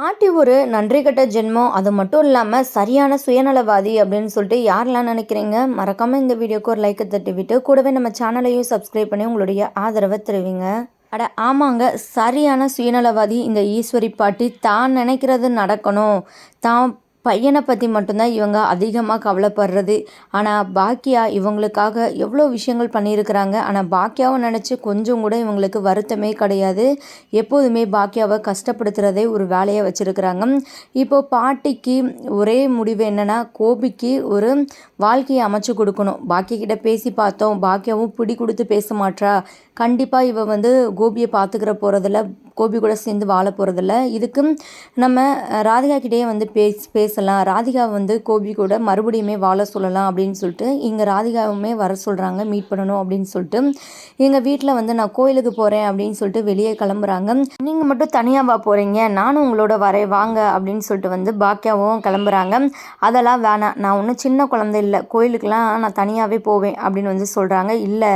பாட்டி ஒரு நன்றி கட்ட ஜென்மம். அது மட்டும் இல்லாமல் சரியான சுயநலவாதி அப்படின்னு சொல்லிட்டு யாரெல்லாம் நினைக்கிறீங்க மறக்காமல் இந்த வீடியோக்கு ஒரு லைக்கை தட்டி விட்டு கூடவே நம்ம சேனலையும் சப்ஸ்கிரைப் பண்ணி உங்களுடைய ஆதரவை தருவீங்க. அட ஆமாங்க சரியான சுயநலவாதி இந்த ஈஸ்வரி பாட்டி தான் நினைக்கிறது நடக்கணும். தான் பையனை பற்றி மட்டும்தான் இவங்க அதிகமாக கவலைப்படுறது. ஆனால் பாக்கியா இவங்களுக்காக எவ்வளோ விஷயங்கள் பண்ணியிருக்கிறாங்க. ஆனால் பாக்கியாவை நினச்சி கொஞ்சம் கூட இவங்களுக்கு வருத்தமே கிடையாது. எப்போதுமே பாக்கியாவை கஷ்டப்படுத்துகிறதே ஒரு வேலையை வச்சுருக்கிறாங்க. இப்போது பாட்டிக்கு ஒரே முடிவு என்னென்னா கோபிக்கு ஒரு வாழ்க்கையை அமைச்சு கொடுக்கணும். பாக்கியக்கிட்ட பேசி பார்த்தோம். பாக்கியாவும் பிடி கொடுத்து பேச மாட்றா. கண்டிப்பாக இவ வந்து கோபியை பார்த்துக்கிற போகிறதில்ல கோபி கூட சேர்ந்து வாழ போகிறதில்ல இதுக்கு நம்ம ராதிகா கிட்டேயே வந்து பேசி பேசலாம். ராதிகா வந்து கோபி கூட மறுபடியுமே வாழ சொல்லலாம் அப்படின்னு சொல்லிட்டு இங்கே ராதிகாவுமே வர சொல்கிறாங்க மீட் பண்ணணும் அப்படின்னு சொல்லிட்டு. எங்கள் வீட்டில் வந்து நான் கோயிலுக்கு போகிறேன் அப்படின்னு சொல்லிட்டு வெளியே கிளம்புறாங்க. நீங்கள் மட்டும் தனியாக வா போகிறீங்க நானும் உங்களோட வரேன் வாங்க அப்படின்னு சொல்லிட்டு வந்து பாக்கியாவும் கிளம்புறாங்க. அதெல்லாம் வேணாம் நான் ஒன்றும் சின்ன குழந்தை இல்லை கோயிலுக்கெலாம் நான் தனியாகவே போவேன் அப்படின்னு வந்து சொல்கிறாங்க இல்லை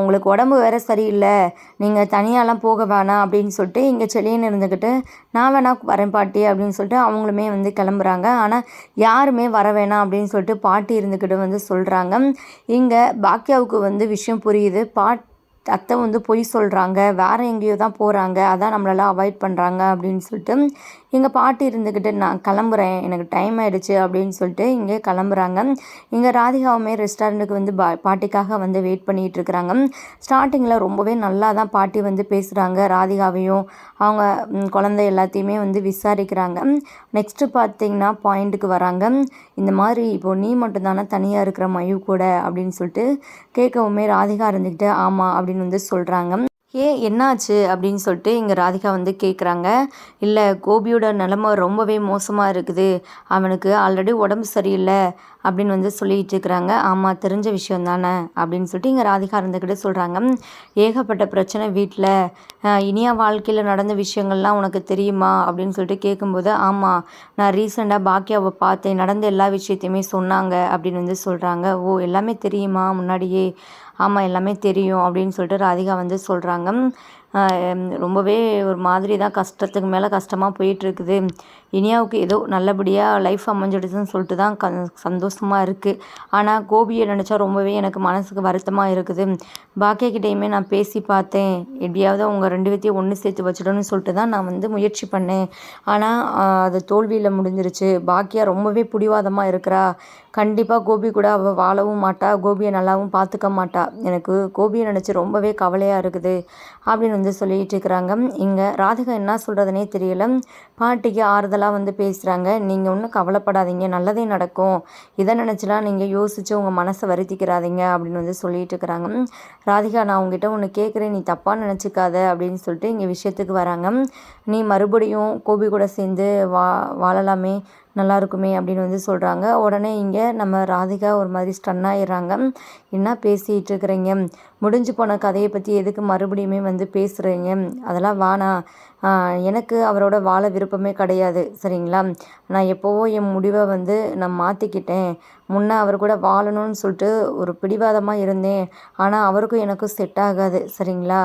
உங்களுக்கு உடம்பு வேறு சரியில்லை நீங்கள் தனியாலாம் போக வேணாம் அப்படின்னு சொல்லிட்டு இங்கே செளியன்னு இருந்துக்கிட்டு நான் வேணா வரேன் பாட்டி அப்படின்னு சொல்லிட்டு அவங்களுமே வந்து கிளம்புறாங்க. ஆனால் யாருமே வர வேணாம் அப்படின்னு சொல்லிட்டு பாட்டி இருந்துக்கிட்டு வந்து சொல்கிறாங்க இங்கே பாக்கியாவுக்கு வந்து விஷயம் புரியுது. பாட் அத்தை வந்து பொய் சொல்கிறாங்க வேறு எங்கேயோ தான் போகிறாங்க அதான் நம்மளெல்லாம் அவாய்ட் பண்ணுறாங்க அப்படின்னு சொல்லிட்டு எங்கள் பாட்டி இருந்துக்கிட்டு நான் கிளம்புறேன். எனக்கு டைம் ஆகிடுச்சு அப்படின்னு சொல்லிட்டு இங்கே கிளம்புறாங்க. இங்கே ராதிகாவுமே ரெஸ்டாரண்ட்டுக்கு வந்து பா பாட்டிக்காக வந்து வெயிட் பண்ணிகிட்டு இருக்கிறாங்க. ஸ்டார்டிங்கில் ரொம்பவே நல்லா தான் பாட்டி வந்து பேசுகிறாங்க ராதிகாவையும் அவங்க குழந்தை எல்லாத்தையுமே வந்து விசாரிக்கிறாங்க. நெக்ஸ்ட்டு பார்த்தீங்கன்னா பாயிண்ட்டுக்கு வராங்க. இந்த மாதிரி இப்போது நீ மட்டும் தானே தனியாக இருக்கிற மயு கூட அப்படின்னு சொல்லிட்டு கேட்கவுமே ராதிகா இருந்துக்கிட்டு ஆமாம் அப்படின்னு வந்து சொல்கிறாங்க ஏன் என்னாச்சு? அப்படின்னு சொல்லிட்டு இங்கே ராதிகா வந்து கேட்குறாங்க இல்லை கோபியோட நிலமை ரொம்பவே மோசமாக இருக்குது. அவனுக்கு ஆல்ரெடி உடம்பு சரியில்லை. அப்படின்னு வந்து சொல்லிகிட்டு இருக்கிறாங்க ஆமாம் தெரிஞ்ச விஷயம் தானே அப்படின்னு சொல்லிட்டு இங்கே ராதிகா இருந்துக்கிட்டு சொல்கிறாங்க ஏகப்பட்ட பிரச்சனை வீட்டில் இனியா வாழ்க்கையில் நடந்த விஷயங்கள்லாம் உனக்கு தெரியுமா? அப்படின்னு சொல்லிட்டு கேட்கும்போது ஆமாம் நான் ரீசெண்டாக பாக்கியாவை பார்த்தேன். நடந்த எல்லா விஷயத்தையுமே சொன்னாங்க அப்படின்னு வந்து சொல்கிறாங்க ஓ எல்லாமே தெரியுமா முன்னாடியே? ஆமாம் எல்லாமே தெரியும் அப்படின்னு சொல்லிட்டு ராதிகா வந்து சொல்கிறாங்க ரொம்பவே ஒரு மாதிரி தான் கஷ்டத்துக்கு மேலே கஷ்டமாக போயிட்டுருக்குது. இனியாவுக்கு ஏதோ நல்லபடியாக லைஃப் அமைஞ்சிடுச்சுன்னு சொல்லிட்டு தான் க சந்தோஷமாக இருக்குது ஆனால் கோபியை நினச்சா ரொம்பவே எனக்கு மனசுக்கு வருத்தமாக இருக்குது. பாக்கியக்கிட்டேயுமே நான் பேசி பார்த்தேன். எப்படியாவது அவங்க ரெண்டு பேர்த்தையும் ஒன்று சேர்த்து வச்சிடணும்னு சொல்லிட்டு தான் நான் வந்து முயற்சி பண்ணேன். ஆனால் அது தோல்வியில் முடிஞ்சிருச்சு. பாக்கியா ரொம்பவே பிடிவாதமாக இருக்கிறா. கண்டிப்பாக கோபி கூட அவள் வாழவும் மாட்டா. கோபியை நல்லாவும் பார்த்துக்க மாட்டா. எனக்கு கோபியை நினச்சி ரொம்பவே கவலையாக இருக்குது. அப்படின்னு வந்து சொல்லிகிட்டு இருக்கிறாங்க இங்கே ராதிகா என்ன சொல்கிறதுனே தெரியல. பாட்டிக்கு ஆறுதலாக வந்து பேசுகிறாங்க நீங்கள் ஒன்றும் கவலைப்படாதீங்க. நல்லதே நடக்கும். இதை நினச்சிலாம் நீங்கள் யோசித்து உங்கள் மனசை வருத்திக்கிறாதீங்க அப்படின்னு வந்து சொல்லிட்டு இருக்கிறாங்க ராதிகா நான் உங்ககிட்ட ஒன்று கேட்குறேன் நீ தப்பாக நினச்சிக்காத அப்படின்னு சொல்லிட்டு இங்கே விஷயத்துக்கு வராங்க. நீ மறுபடியும் கோபி கூட சேர்ந்து வா வாழலாமே. நல்லா இருக்குமே அப்படின்னு வந்து சொல்கிறாங்க உடனே இங்கே நம்ம ராதிகா ஒரு மாதிரி ஸ்டன் ஆயிடுறாங்க. என்ன பேசிகிட்டு இருக்கிறீங்க? முடிஞ்சு போன கதையை பற்றி எதுக்கு மறுபடியுமே வந்து பேசுகிறீங்க அதெல்லாம் வானா எனக்கு அவரோட வாழ விருப்பமே கிடையாது சரிங்களா? நான் எப்போவோ என் முடிவை வந்து நான் மாற்றிக்கிட்டேன் முன்னே அவர் கூட வாழணும்னு சொல்லிட்டு ஒரு பிடிவாதமாக இருந்தேன். ஆனால் அவருக்கும் எனக்கும் செட் ஆகாது சரிங்களா?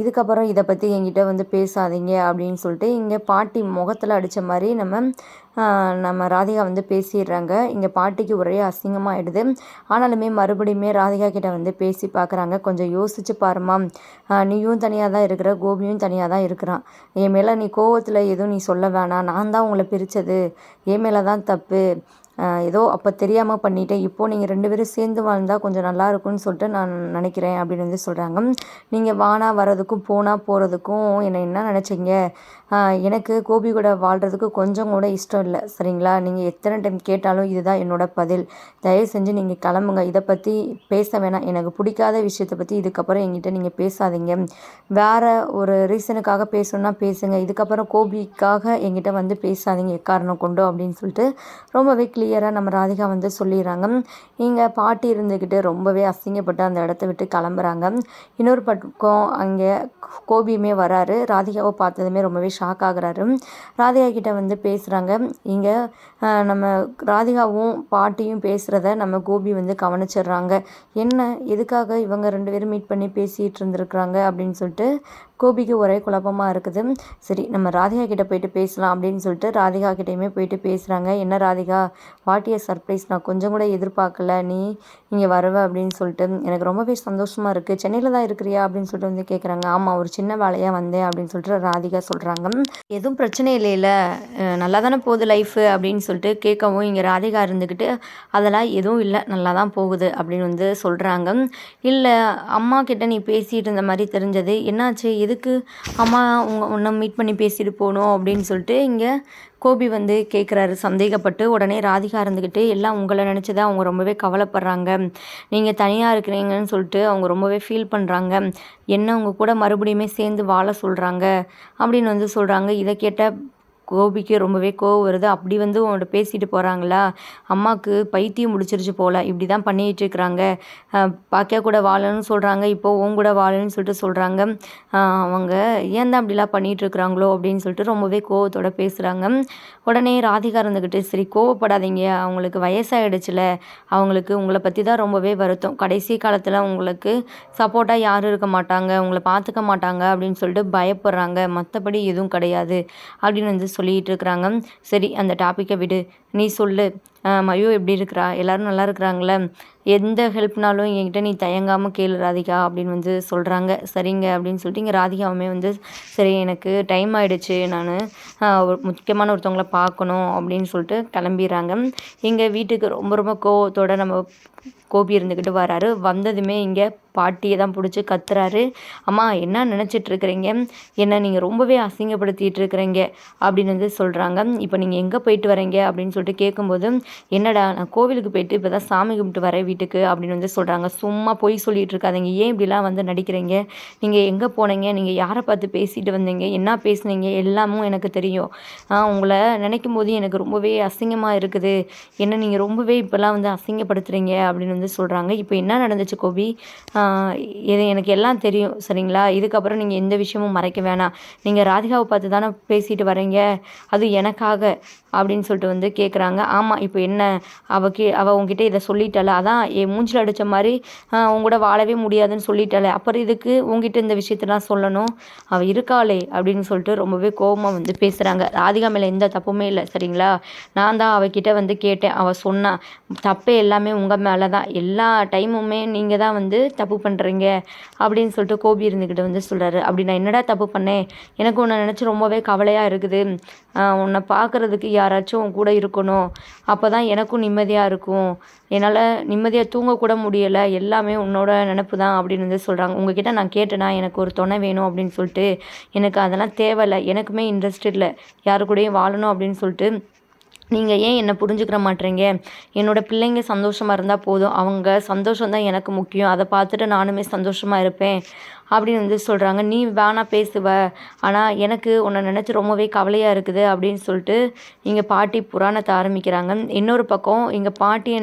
இதுக்கப்புறம் இதை பற்றி என்கிட்ட வந்து பேசாதீங்க அப்படின்னு சொல்லிட்டு இங்கே பாட்டி முகத்தில் அடித்த மாதிரி நம்ம நம்ம ராதிகா வந்து பேசிடுறாங்க. இங்கே பாட்டிக்கு ஒரே அசிங்கமாகிடுது ஆனாலுமே மறுபடியுமே ராதிகா கிட்ட வந்து பேசி பார்க்குறாங்க. கொஞ்சம் யோசிச்சு பாருமா நீயும் தனியாக தான் இருக்கிற கோபியும் தனியாக தான் இருக்கிறான். என் மேலே நீ கோவத்தில் எதுவும் நீ சொல்ல வேணாம். நான் தான் உங்களை பிரித்தது என் மேலே தான் தப்பு. ஏதோ அப்போ தெரியாமல் பண்ணிட்டேன். இப்போது நீங்கள் ரெண்டு பேரும் சேர்ந்து வாழ்ந்தால் கொஞ்சம் நல்லா இருக்கும்னு சொல்லிட்டு நான் நினைக்கிறேன் அப்படின்னு வந்து சொல்கிறாங்க நீங்கள் வானா வர்றதுக்கும் போனால் போகிறதுக்கும் என்னை என்ன நினச்சிங்க? எனக்கு கோபி கூட வாழ்கிறதுக்கு கொஞ்சம் கூட இஷ்டம் இல்லை. சரிங்களா? நீங்கள் எத்தனை டைம் கேட்டாலும் இதுதான் என்னோடய பதில். தயவு செஞ்சு நீங்கள் கிளம்புங்க. இதை பற்றி பேச வேணாம். எனக்கு பிடிக்காத விஷயத்தை பற்றி இதுக்கப்புறம் என்கிட்ட நீங்கள் பேசாதீங்க. வேறு ஒரு ரீசனுக்காக பேசணுன்னா பேசுங்க. இதுக்கப்புறம் கோபிக்காக என்கிட்ட வந்து பேசாதீங்க. எக்காரணம் கொண்டோ அப்படின்னு சொல்லிட்டு ரொம்பவே கிளியராக நம்ம ராதிகா வந்து சொல்லிடுறாங்க. இங்கே பாட்டி இருந்துக்கிட்டு ரொம்பவே அசிங்கப்பட்டு அந்த இடத்த விட்டு கிளம்புறாங்க. இன்னொரு பக்கம் அங்கே கோபியுமே வராரு. ராதிகாவை பார்த்ததுமே ரொம்பவே ஷாக் ஆகுறாரு. ராதிகா கிட்டே வந்து பேசுகிறாங்க இங்கே நம்ம ராதிகாவும் பாட்டியும் பேசுகிறத நம்ம கோபி வந்து கவனிச்சிடுறாங்க. என்ன எதுக்காக இவங்க ரெண்டு பேரும் மீட் பண்ணி பேசிகிட்டு இருந்துருக்குறாங்க அப்படின்னு சொல்லிட்டு கோபிக்கு ஒரே குழப்பமாக இருக்குது. சரி நம்ம ராதிகா கிட்டே போயிட்டு பேசலாம் அப்படின்னு சொல்லிட்டு ராதிகா கிட்டேயுமே போயிட்டு பேசுகிறாங்க என்ன ராதிகா வாட்டிய சர்ப்ரைஸ் நான் கொஞ்சம் கூட எதிர்பார்க்கல. நீ இங்கே வருவ அப்படின்னு சொல்லிட்டு எனக்கு ரொம்பவே சந்தோஷமாக இருக்குது சென்னையில் தான் இருக்கிறியா அப்படின்னு சொல்லிட்டு வந்து கேட்குறாங்க ஆமாம் ஒரு சின்ன வேலையாக வந்தேன் அப்படின்னு சொல்லிட்டு ராதிகா சொல்கிறாங்க எதுவும் பிரச்சனை இல்லைல்ல நல்லா தானே போகுது லைஃபு அப்படின்னு சொல்லிட்டு கேட்கவும் இங்கே ராதிகா இருந்துக்கிட்டு அதெல்லாம் எதுவும் இல்லை. நல்லா தான் போகுது அப்படின்னு வந்து சொல்கிறாங்க இல்லை அம்மா கிட்ட நீ பேசிகிட்டு இருந்த மாதிரி தெரிஞ்சது. என்னாச்சு? எதுக்கு அம்மா உங்க உன்னை மீட் பண்ணி பேசிட்டு போகணும் அப்படின்னு சொல்லிட்டு இங்கே கோபி வந்து கேட்குறாரு சந்தேகப்பட்டு உடனே ராதிகா இருந்துக்கிட்டு எல்லாம் உங்களை நினச்சி தான் அவங்க ரொம்பவே கவலைப்படுறாங்க. நீங்கள் தனியாக இருக்கிறீங்கன்னு சொல்லிட்டு அவங்க ரொம்பவே ஃபீல் பண்ணுறாங்க என்ன உங்கள் கூட மறுபடியுமே சேர்ந்து வாழ சொல்கிறாங்க அப்படின்னு வந்து சொல்கிறாங்க இதை கேட்ட கோபிக்கு ரொம்பவே கோவம் வருது. அப்படி வந்து உன்கிட்ட பேசிட்டு போகிறாங்களா அம்மாவுக்கு பைத்தியம் முடிச்சிருச்சு போல். இப்படி தான் பண்ணிகிட்டு இருக்கிறாங்க பாக்கியா கூட வாழணும்னு சொல்கிறாங்க இப்போ உன் கூட வாழணும்னு சொல்லிட்டு சொல்கிறாங்க அவங்க ஏன் தான் அப்படிலாம் பண்ணிகிட்டு இருக்கிறாங்களோ அப்படின்னு சொல்லிட்டு ரொம்பவே கோவத்தோட பேசுகிறாங்க உடனே ராதிகா இருந்துக்கிட்டு சரி கோவப்படாதீங்க. அவங்களுக்கு வயசாகிடுச்சுல அவங்களுக்கு உங்களை பற்றி தான் ரொம்பவே வருத்தம். கடைசி காலத்தில் உங்களுக்கு சப்போர்ட்டாக யாரும் இருக்க மாட்டாங்க. உங்களை பார்த்துக்க மாட்டாங்க. அப்படின்னு சொல்லிட்டு பயப்படுறாங்க. மற்றபடி எதுவும் கிடையாது. அப்படின்னு வந்து சொல்லிகிட்டு இருக்கிறாங்க சரி அந்த டாப்பிக்கை விடு. நீ சொல்லு. மயோ எப்படி இருக்கிறா? எல்லோரும் நல்லா இருக்கிறாங்களே? எந்த ஹெல்ப்னாலும் என்கிட்ட நீ தயங்காமல் கேளு ராதிகா அப்படின்னு வந்து சொல்கிறாங்க சரிங்க அப்படின்னு சொல்லிட்டு இங்கே ராதிகாவுமே வந்து சரி எனக்கு டைம் ஆகிடுச்சு நான் முக்கியமான ஒருத்தவங்களை பார்க்கணும் அப்படின்னு சொல்லிட்டு கிளம்பிடுறாங்க. எங்கள் வீட்டுக்கு ரொம்ப ரொம்ப கோவத்தோடு நம்ம கோபி இருந்துக்கிட்டு வராரு. வந்ததுமே இங்கே பாட்டியை தான் பிடிச்சி கத்துறாரு. அம்மா என்ன நினச்சிட்டு இருக்கிறீங்க? என்ன நீங்கள் ரொம்பவே அசிங்கப்படுத்திட்டு இருக்கிறீங்க அப்படின்னு வந்து சொல்கிறாங்க இப்போ நீங்கள் எங்கே போயிட்டு வரீங்க? அப்படின்னு சொல்லிட்டு கேட்கும்போது என்னடா நான் கோவிலுக்கு போயிட்டு இப்போ தான் சாமி கும்பிட்டு வரேன் வீட்டுக்கு அப்படின்னு வந்து சொல்கிறாங்க சும்மா பொய் சொல்லிட்டு இருக்காதீங்க. ஏன் இப்படிலாம் வந்து நடிக்கிறீங்க? நீங்கள் எங்கே போனீங்க? நீங்கள் யாரை பார்த்து பேசிட்டு வந்தீங்க? என்ன பேசுனீங்க? எல்லாமும் எனக்கு தெரியும். உங்களை நினைக்கும் போது எனக்கு ரொம்பவே அசிங்கமாக இருக்குது. என்ன நீங்கள் ரொம்பவே இப்போல்லாம் வந்து அசிங்கப்படுத்துகிறீங்க அப்படின்னு வந்து சொல்கிறாங்க இப்போ என்ன நடந்துச்சு கோபி? இது எனக்கு எல்லாம் தெரியும் சரிங்களா? இதுக்கப்புறம் நீங்கள் எந்த விஷயமும் மறைக்க வேணாம். நீங்கள் ராதிகாவை பார்த்து தானே பேசிட்டு வரீங்க அது எனக்காக அப்படின்னு சொல்லிட்டு வந்து கேட்குறாங்க ஆமாம் இப்போ என்ன? அவ கே அவள் உங்ககிட்ட இதை சொல்லிட்டால. அதான் என் மூஞ்சில் அடித்த மாதிரி ஆஹ் கூட வாழவே முடியாதுன்னு சொல்லிட்டாலே. அப்புறம் இதுக்கு உங்ககிட்ட இந்த விஷயத்தெல்லாம் சொல்லணும்? அவள் இருக்காளே அப்படின்னு சொல்லிட்டு ரொம்பவே கோபமாக வந்து பேசுகிறாங்க ராதிகா மேலே எந்த தப்புமே இல்லை சரிங்களா? நான் தான் அவகிட்ட வந்து கேட்டேன். அவள் சொன்னான் தப்பே எல்லாமே உங்கள் மேலே தான் எல்லா டைமுமே நீங்கள் தான் வந்து தப்பு பண்ணுறீங்க அப்படின்னு சொல்லிட்டு கோபி இருந்துக்கிட்டு வந்து சொல்கிறாரு அப்படி நான் என்னடா தப்பு பண்ணேன்? எனக்கு உன்னை நினச்சி ரொம்பவே கவலையாக இருக்குது. உன்னை பார்க்குறதுக்கு யாராச்சும் உன் கூட இருக்கணும். அப்போ தான் எனக்கும் நிம்மதியாக இருக்கும். என்னால் நிம்மதியாக தூங்கக்கூட முடியலை. எல்லாமே உன்னோட நினப்பு தான் அப்படின்னு வந்து சொல்கிறாங்க உங்ககிட்ட நான் கேட்டேனா எனக்கு ஒரு துணை வேணும் அப்படின்னு சொல்லிட்டு எனக்கு அதெல்லாம் தேவையில்லை. எனக்குமே இன்ட்ரெஸ்ட் இல்லை. யாரு கூடயும் வாழணும் அப்படின்னு சொல்லிட்டு நீங்கள் ஏன் என்னை புரிஞ்சுக்கிற மாட்டீங்க? என்னோட பிள்ளைங்க சந்தோஷமாக இருந்தால் போதும். அவங்க சந்தோஷம் தான் எனக்கு முக்கியம். அதை பார்த்துட்டு நானுமே சந்தோஷமாக இருப்பேன். அப்படின்னு வந்து சொல்கிறாங்க நீ வேணா பேசுவ. ஆனால் எனக்கு உன்னை நினச்சி ரொம்பவே கவலையாக இருக்குது அப்படின்னு சொல்லிட்டு இங்கே பாட்டி புராணத்தை ஆரம்பிக்கிறாங்க. இன்னொரு பக்கம் இங்கே பாட்டி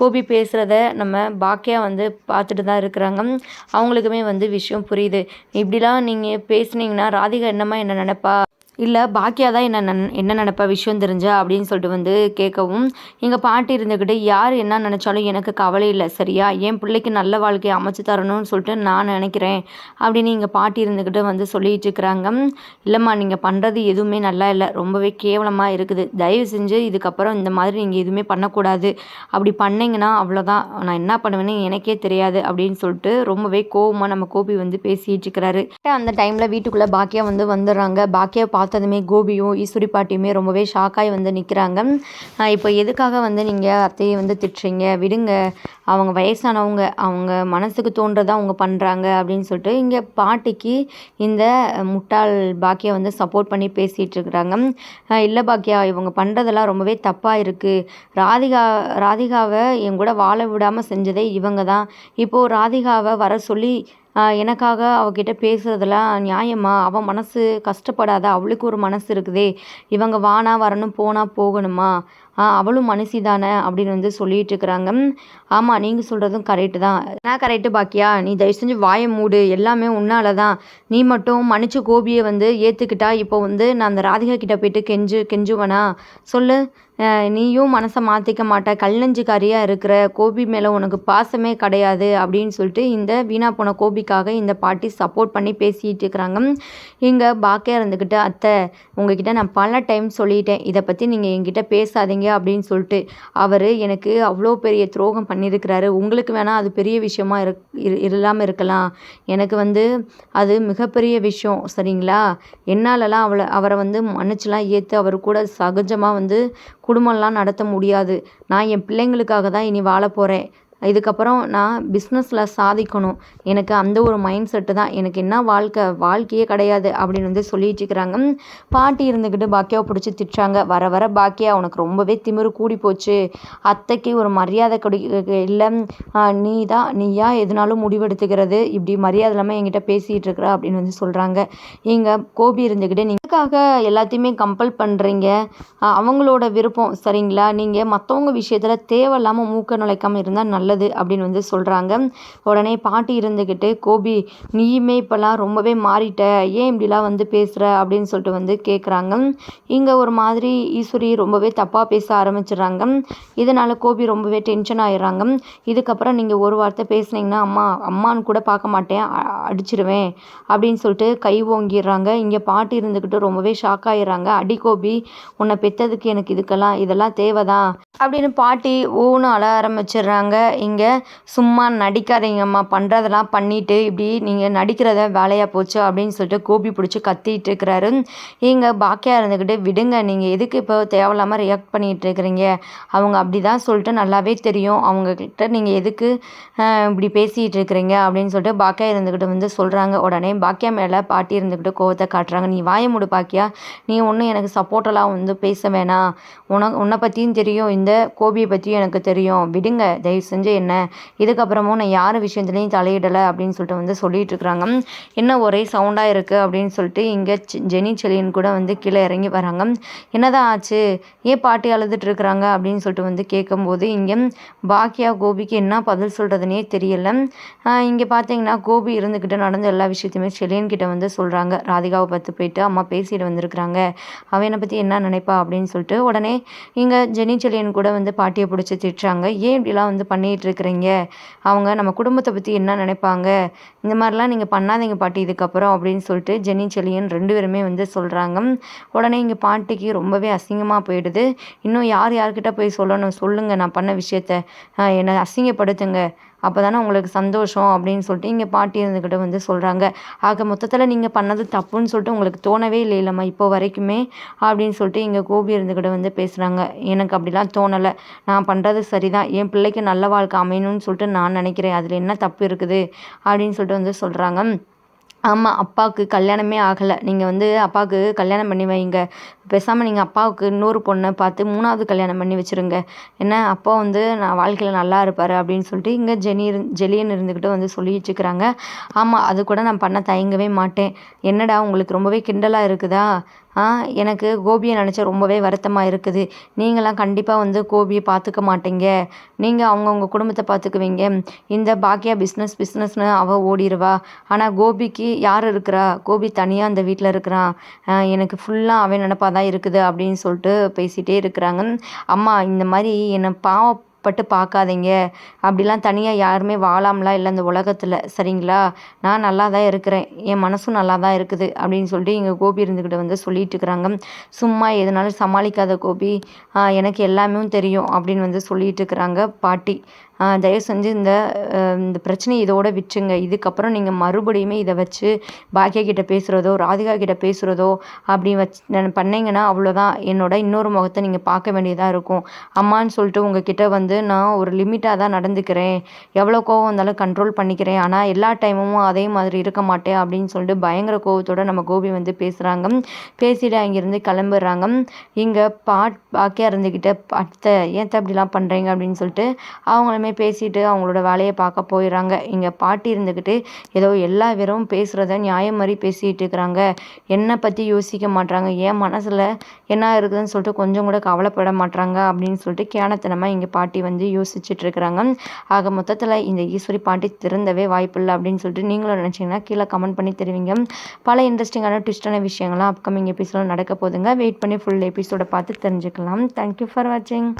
கோபி பேசுகிறத நம்ம பாக்கியா வந்து பார்த்துட்டு தான் இருக்கிறாங்க. அவங்களுக்குமே வந்து விஷயம் புரியுது. இப்படிலாம் நீங்கள் பேசுனீங்கன்னா ராதிகா என்னம்மா என்ன நினைப்பா? இல்லை பாக்கியா தான் என்ன நன் என்ன நினப்பா விஷயம் தெரிஞ்சா? அப்படின்னு சொல்லிட்டு வந்து கேட்கவும் எங்கள் பாட்டி இருந்துக்கிட்டு யார் என்ன நினச்சாலும் எனக்கு கவலை இல்லை சரியா? என் பிள்ளைக்கு நல்ல வாழ்க்கையை அமைச்சு தரணும்னு சொல்லிட்டு நான் நினைக்கிறேன் அப்படின்னு எங்கள் பாட்டி இருந்துக்கிட்டு வந்து சொல்லிட்டு இருக்கிறாங்க. இல்லைம்மா நீங்கள் பண்ணுறது எதுவுமே நல்லா இல்லை ரொம்பவே கேவலமாக இருக்குது. தயவு செஞ்சு இதுக்கப்புறம் இந்த மாதிரி நீங்கள் எதுவுமே பண்ணக்கூடாது. அப்படி பண்ணிங்கன்னா அவ்வளோதான் நான் என்ன பண்ணுவேன்னு எனக்கே தெரியாது அப்படின்னு சொல்லிட்டு ரொம்பவே கோவமாக நம்ம கோபி வந்து பேசிகிட்டு இருக்கிறாரு. அந்த டைமில் வீட்டுக்குள்ளே பாக்கியா வந்து வந்துடுறாங்க. பாக்கியா பார்த்ததுமே கோபியும் ஈஸ்வரி பாட்டியுமே ரொம்பவே ஷாக்காகி வந்து நிற்கிறாங்க இப்போ எதுக்காக வந்து நீங்கள் அத்தையை வந்து திட்டுறீங்க? விடுங்க. அவங்க வயசானவங்க அவங்க மனசுக்கு தோன்றதை அவங்க பண்ணுறாங்க அப்படின்னு சொல்லிட்டு இங்கே பாட்டிக்கு இந்த முட்டாள் பாக்கியா வந்து சப்போர்ட் பண்ணி பேசிகிட்டு இருக்கிறாங்க. இல்லை பாக்கியா இவங்க பண்ணுறதெல்லாம் ரொம்பவே தப்பாக இருக்குது ராதிகா ராதிகாவை என் கூட வாழ விடாமல் செஞ்சதே இவங்க தான் இப்போது ராதிகாவை வர சொல்லி எனக்காக அவகிட்ட பேசுகிறதெல்லாம் நியாயமா? அவன் மனசு கஷ்டப்படாத அவளுக்கு ஒரு மனசு இருக்குதே. இவங்க வானா வரணும் போனால் போகணுமா? அவளும் மனுஷி தானே அப்படின்னு வந்து சொல்லிட்டு இருக்கிறாங்க. ஆமாம் நீங்கள் சொல்கிறதும் கரெக்டு தான். நான் கரெக்டு பாக்கியா? நீ தயவு செஞ்சு வாயை மூடு. எல்லாமே உன்னால தான். நீ மட்டும் மன்னிச்சு கோபியை வந்து ஏற்றுக்கிட்டா இப்போ வந்து நான் அந்த ராதிகா கிட்ட போயிட்டு கெஞ்சு கெஞ்சுவனா? சொல்லு. நீயும் மனசை மாற்றிக்க மாட்ட. கல்லஞ்சிக்காரியாக இருக்கிற கோபி மேலே உனக்கு பாசமே கிடையாது அப்படின்னு சொல்லிட்டு இந்த வீணா போன கோபிக்காக இந்த பாட்டி சப்போர்ட் பண்ணி பேசிகிட்டு இருக்கிறாங்க. இங்கே பாக்கியா இருந்துக்கிட்டு அத்தை உங்ககிட்ட நான் பல டைம் சொல்லிட்டேன். இதை பற்றி நீங்கள் என்கிட்ட பேசாதீங்க அப்படின்னு சொல்லிட்டு அவர் எனக்கு அவ்வளோ பெரிய துரோகம் பண்ணியிருக்கிறாரு. உங்களுக்கு வேணால் அது பெரிய விஷயமா இரு இல்லாமல் இருக்கலாம். எனக்கு வந்து அது மிகப்பெரிய விஷயம் சரிங்களா? என்னாலலாம் அவளை அவரை வந்து மன்னிச்சுலாம் ஏற்று அவர் கூட சகஜமாக வந்து குடும்பம்லாம் நடத்த முடியாது. நான் என் பிள்ளைங்களுக்காக தான் இனி வாழ போகிறேன் இதுக்கப்புறம் நான் பிஸ்னஸில் சாதிக்கணும். எனக்கு அந்த ஒரு மைண்ட் செட்டு தான். எனக்கு என்ன வாழ்க்கை? வாழ்க்கையே கிடையாது அப்படின்னு வந்து சொல்லிட்டு இருக்கிறாங்க. பாட்டி இருந்துக்கிட்டு பாக்கியாவை பிடிச்சி திட்டுறாங்க. வர வர பாக்கியா உனக்கு ரொம்பவே திமிரு கூடி போச்சு. அத்தைக்கு ஒரு மரியாதை கொடு இல்லை. நீ தான் நீயா எதுனாலும் முடிவெடுத்துக்கிறது. இப்படி மரியாதை இல்லாமல் என்கிட்ட பேசிகிட்டு இருக்கிற அப்படின்னு வந்து சொல்கிறாங்க இங்கே கோபி இருந்துக்கிட்டு எதுக்காக எல்லாத்தையுமே கம்பல் பண்ணுறீங்க அவங்களோட விருப்பம் சரிங்களா? நீங்கள் மற்றவங்க விஷயத்தில் தேவையில்லாமல் மூக்க நுழைக்காமல் இருந்தால் நல்லது நல்லது அப்படின்னு வந்து சொல்கிறாங்க உடனே பாட்டி இருந்துக்கிட்டு கோபி நீயுமே இப்போல்லாம் ரொம்பவே மாறிட்ட. ஏன் இப்படிலாம் வந்து பேசுகிற அப்படின்னு சொல்லிட்டு வந்து கேட்குறாங்க இங்கே ஒரு மாதிரி ஈஸ்வரி ரொம்பவே தப்பாக பேச ஆரம்பிச்சிடுறாங்க. இதனால் கோபி ரொம்பவே டென்ஷன் ஆயிடுறாங்க. இதுக்கப்புறம் நீங்கள் ஒரு வார்த்தை பேசுனீங்கன்னா அம்மா அம்மான்னு கூட பார்க்க மாட்டேன். அடிச்சிருவேன். அப்படின்னு சொல்லிட்டு கை ஓங்கிடுறாங்க. இங்கே பாட்டி இருந்துக்கிட்டு ரொம்பவே ஷாக் ஆயிடுறாங்க. அடி கோபி உன்னை பெற்றதுக்கு எனக்கு இதுக்கெல்லாம் இதெல்லாம் தேவைதான். அப்படின்னு பாட்டி ஊன்னு அழ ஆரம்பிச்சிடுறாங்க. இங்கே சும்மா நடிக்காதீங்கம்மா பண்ணுறதெல்லாம் பண்ணிவிட்டு இப்படி நீங்கள் நடிக்கிறத வேலையாக போச்சு அப்படின்னு சொல்லிட்டு கோபி பிடிச்சி கத்திட்டு இருக்கிறாரு. இங்கே பாக்கியா இருந்துக்கிட்டு விடுங்க நீங்கள் எதுக்கு இப்போ தேவையில்லாமல் ரியாக்ட் பண்ணிகிட்டு இருக்கிறீங்க? அவங்க அப்படி தான் சொல்லிட்டு நல்லாவே தெரியும். அவங்கக்கிட்ட நீங்கள் எதுக்கு இப்படி பேசிகிட்டு இருக்கிறீங்க? அப்படின்னு சொல்லிட்டு பாக்கியா இருந்துக்கிட்டு வந்து சொல்கிறாங்க உடனே பாக்கியா மேலே பாட்டி இருந்துக்கிட்டு கோவத்தை காட்டுறாங்க. நீ வாய முடு பாக்கியா. நீ ஒன்றும் எனக்கு சப்போர்ட்டெல்லாம் வந்து பேச வேணாம். உன உன்னை பற்றியும் தெரியும். இந்த கோபியை பற்றியும் எனக்கு தெரியும். விடுங்க தயவு செஞ்சு என்ன? இதுக்கப்புறமும் நான் யார் விஷயத்துலையும் தலையிடலை அப்படின்னு சொல்லிட்டு வந்து சொல்லிட்டு இருக்கிறாங்க. என்ன ஒரே சவுண்டாக இருக்குது அப்படின்னு சொல்லிட்டு இங்கே ஜெனி செலியன் கூட வந்து கீழே இறங்கி வராங்க. என்னதான் ஆச்சு? ஏன் பாட்டி அழுதுட்டு இருக்கிறாங்க அப்படின்னு சொல்லிட்டு வந்து கேட்கும்போது இங்கே பாக்கியா கோபிக்கு என்ன பதில் சொல்கிறதுனே தெரியல. இங்கே பார்த்தீங்கன்னா கோபி இருந்துக்கிட்டு நடந்த எல்லா விஷயத்தையுமே செலியன் கிட்ட வந்து சொல்கிறாங்க ராதிகாவை பார்த்து போயிட்டு அம்மா பேசிட்டு வந்திருக்கிறாங்க. அவனை பற்றி என்ன நினைப்பா அப்படின்னு சொல்லிட்டு உடனே இங்கே ஜெனி செலியன் கூட வந்து பாட்டியை பிடிச்சி திட்டுறாங்க. ஏன் இப்படிலாம் வந்து பண்ணிகிட்டு பண்ணிகிட்ருக்குறீங்க? அவங்க நம்ம குடும்பத்தை பற்றி என்ன நினைப்பாங்க? இந்த மாதிரிலாம் நீங்கள் பண்ணாதீங்க பாட்டி இதுக்கப்புறம் அப்படின்னு சொல்லிட்டு ஜெனி செலியன் ரெண்டு பேருமே வந்து சொல்கிறாங்க உடனே இங்கே பாட்டிக்கு ரொம்பவே அசிங்கமாக போயிடுது. இன்னும் யார் யார்கிட்ட போய் சொல்லணும்? சொல்லுங்கள் நான் பண்ண விஷயத்த. என்னை அசிங்கப்படுத்துங்க. அப்போ தானே உங்களுக்கு சந்தோஷம் அப்படின்னு சொல்லிட்டு இங்கே பாட்டி இருந்துக்கிட்ட வந்து சொல்கிறாங்க ஆக மொத்தத்தில் நீங்கள் பண்ணது தப்புன்னு சொல்லிட்டு உங்களுக்கு தோணவே இல்லை இல்லைம்மா இப்போ வரைக்குமே அப்படின்னு சொல்லிட்டு இங்கே கோபி இருந்துக்கிட்ட வந்து பேசுகிறாங்க எனக்கு அப்படிலாம் தோணலை. நான் பண்ணுறது சரிதான். என் பிள்ளைக்கு நல்ல வாழ்க்கை அமையணும்னு சொல்லிட்டு நான் நினைக்கிறேன். அதில் என்ன தப்பு இருக்குது அப்படின்னு சொல்லிட்டு வந்து சொல்கிறாங்க ஆமாம் அப்பாவுக்கு கல்யாணமே ஆகலை. நீங்கள் வந்து அப்பாவுக்கு கல்யாணம் பண்ணி வைங்க. பேசாமல் நீங்கள் அப்பாவுக்கு இன்னொரு பொண்ணை பார்த்து மூணாவது கல்யாணம் பண்ணி வச்சுருங்க. ஏன்னா அப்பா வந்து நான் வாழ்க்கையில் நல்லா இருப்பார் அப்படின்னு சொல்லிட்டு இங்கே ஜெனி ஜெலியன் இருந்துக்கிட்டு வந்து சொல்லி வச்சுக்கிறாங்க ஆமாம் அது கூட நான் பண்ண தயங்கவே மாட்டேன். என்னடா உங்களுக்கு ரொம்பவே கிண்டலாக இருக்குதா? எனக்கு கோபியை நினச்சா ரொம்பவே வருத்தமாக இருக்குது. நீங்களாம் கண்டிப்பாக வந்து கோபியை பார்த்துக்க மாட்டீங்க. நீங்கள் அவங்கவுங்க குடும்பத்தை பார்த்துக்குவீங்க இந்த பாக்கியா பிஸ்னஸ் பிஸ்னஸ்னு அவள் ஓடிடுவா ஆனால் கோபிக்கு யார் இருக்கிறா? கோபி தனியாக அந்த வீட்டில் இருக்கிறான் எனக்கு ஃபுல்லாக அவன் நினப்பா தான் இருக்குது அப்படின்னு சொல்லிட்டு பேசிகிட்டே இருக்கிறாங்க. அம்மா இந்த மாதிரி என்னை பாவம் பட்டு பார்க்காதீங்க. அப்படிலாம் தனியாக யாருமே வாழாமலாம் இல்லை இந்த உலகத்தில். சரிங்களா? நான் நல்லா தான் இருக்கிறேன். என் மனசும் நல்லா தான் இருக்குது அப்படின்னு சொல்லிட்டு எங்கள் கோபி இருந்துக்கிட்ட வந்து சொல்லிட்டு இருக்கிறாங்க. சும்மா எதனாலும் சமாளிக்காத கோபி. எனக்கு எல்லாமே தெரியும் அப்படின்னு வந்து சொல்லிட்டு இருக்கிறாங்க பாட்டி. தயவு செஞ்சு இந்த இந்த பிரச்சனையை இதோட விட்டுருங்க. இதுக்கப்புறம் நீங்கள் மறுபடியுமே இதை வச்சு பாக்கியா கிட்டே பேசுகிறதோ ராதிகா கிட்டே பேசுகிறதோ அப்படி வச்சு பண்ணிங்கன்னா அவ்வளோதான். என்னோட இன்னொரு முகத்தை நீங்கள் பார்க்க வேண்டியதாக இருக்கும். அம்மான்னு சொல்லிட்டு உங்கக்கிட்ட வந்து நான் ஒரு லிமிட்டாக தான் நடந்துக்கிறேன். எவ்வளோ கோவம் வந்தாலும் கண்ட்ரோல் பண்ணிக்கிறேன். ஆனால் எல்லா டைமும் அதே மாதிரி இருக்க மாட்டேன் அப்படின்னு சொல்லிட்டு பயங்கர கோவத்தோட நம்ம கோபி வந்து பேசுகிறாங்க பேசிட்டு அங்கேருந்து கிளம்புறாங்க. இங்கே பாட் பாக்கியாக இருந்துக்கிட்ட அத்தை ஏன் இப்படிலாம் பண்ணுறீங்க அப்படின்னு சொல்லிட்டு அவங்களுமே எல்லாமே பேசிட்டு அவங்களோட வேலையை பார்க்க போயிடுறாங்க. இங்கே பாட்டி இருந்துக்கிட்டு ஏதோ எல்லா பேரும் பேசுகிறத நியாயம் மாதிரி பேசிகிட்டு இருக்கிறாங்க. என்னை பற்றி யோசிக்க மாட்றாங்க. என் மனசில் என்ன இருக்குதுன்னு சொல்லிட்டு கொஞ்சம் கூட கவலைப்பட மாட்றாங்க அப்படின்னு சொல்லிட்டு கேனத்தனமாக இங்கே பாட்டி வந்து யோசிச்சுட்டு இருக்கிறாங்க. ஆக மொத்தத்தில் இந்த ஈஸ்வரி பாட்டி திறந்தவே வாய்ப்பில்லை அப்படின்னு சொல்லிட்டு நீங்களும் நினச்சிங்கன்னா கீழே கமெண்ட் பண்ணி தெரிவிங்க. பல இன்ட்ரெஸ்டிங்கான ட்விஸ்டான விஷயங்கள்லாம் அப்கமிங் எபிசோட நடக்க போதுங்க வெயிட் பண்ணி ஃபுல் எபிசோட பார்த்து தெரிஞ்சுக்கலாம். தேங்க்யூ ஃபார் வாட்சிங்